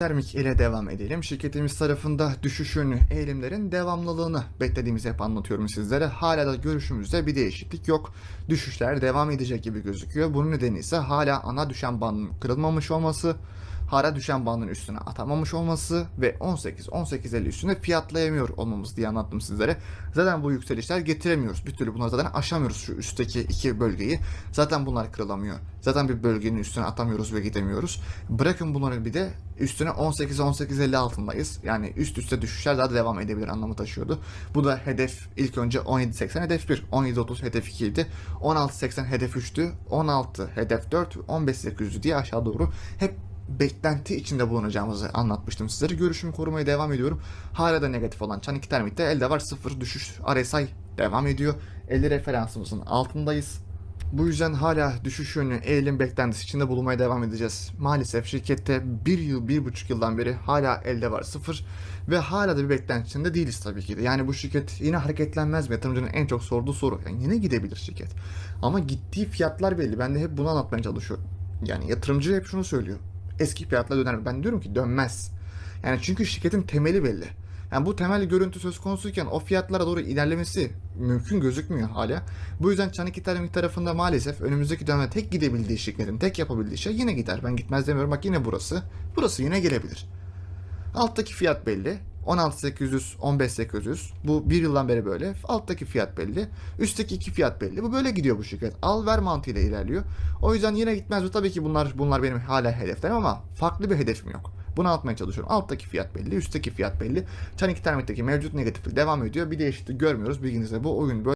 Termik ile devam edelim. Şirketimiz tarafında düşüşün, eğilimlerin devamlılığını beklediğimizi hep anlatıyorum sizlere. Hala da görüşümüzde bir değişiklik yok. Düşüşler devam edecek gibi gözüküyor. Bunun nedeni ise hala ana düşen bandın kırılmamış olması, hala düşen bandın üstüne atamamış olması ve 18-18.50 üstünde fiyatlayamıyor olmamız diye anlattım sizlere. Zaten bu yükselişler getiremiyoruz. Bir türlü bunları zaten aşamıyoruz şu üstteki iki bölgeyi. Zaten bunlar kırılamıyor. Zaten bir bölgenin üstüne atamıyoruz ve gidemiyoruz. Bırakın bunları bir de üstüne 18-18.50 altındayız. Yani üst üste düşüşler daha devam edebilir anlamı taşıyordu. Bu da hedef ilk önce 17.80 hedef 1, 17.30 hedef 2 idi. 16.80 hedef 3'tü, 16 hedef 4, 15.800 diye aşağı doğru hep beklenti içinde bulunacağımızı anlatmıştım sizlere. Görüşümü korumaya devam ediyorum. Hala da negatif olan Çan 2 termitte elde var 0 düşüş RSI devam ediyor. 50 referansımızın altındayız. Bu yüzden hala düşüş yönlü eğilim beklentisi içinde bulunmaya devam edeceğiz. Maalesef şirkette bir yıl, bir buçuk yıldan beri hala elde var sıfır ve hala da bir beklenti içinde değiliz tabii ki de. Yani bu şirket yine hareketlenmez mi? Yatırımcının en çok sorduğu soru. Yani yine gidebilir şirket. Ama gittiği fiyatlar belli. Ben de hep bunu anlatmaya çalışıyorum. Yani yatırımcı hep şunu söylüyor. Eski fiyatla döner mi? Ben diyorum ki dönmez. Yani çünkü şirketin temeli belli. Yani bu temel görüntü söz konusuyken o fiyatlara doğru ilerlemesi mümkün gözükmüyor hala. Bu yüzden Çanik Termik tarafında maalesef önümüzdeki dönemde tek gidebildiği şirketin tek yapabildiği şey yine gider. Ben gitmez demiyorum. Bak yine burası. Burası yine gelebilir. Alttaki fiyat belli. 16.800, 15.800. Bu bir yıldan beri böyle. Alttaki fiyat belli. Üstteki iki fiyat belli. Bu böyle gidiyor bu şirket. Al ver mantığıyla ilerliyor. O yüzden yine gitmez mi? Tabii ki bunlar bunlar benim hala hedeflerim ama farklı bir hedefim yok. Bunu anlatmaya çalışıyorum. Alttaki fiyat belli, üstteki fiyat belli. Çanik Termik'teki mevcut negatiflik devam ediyor. Bir değişiklik görmüyoruz. Bilginizde bu oyun böyle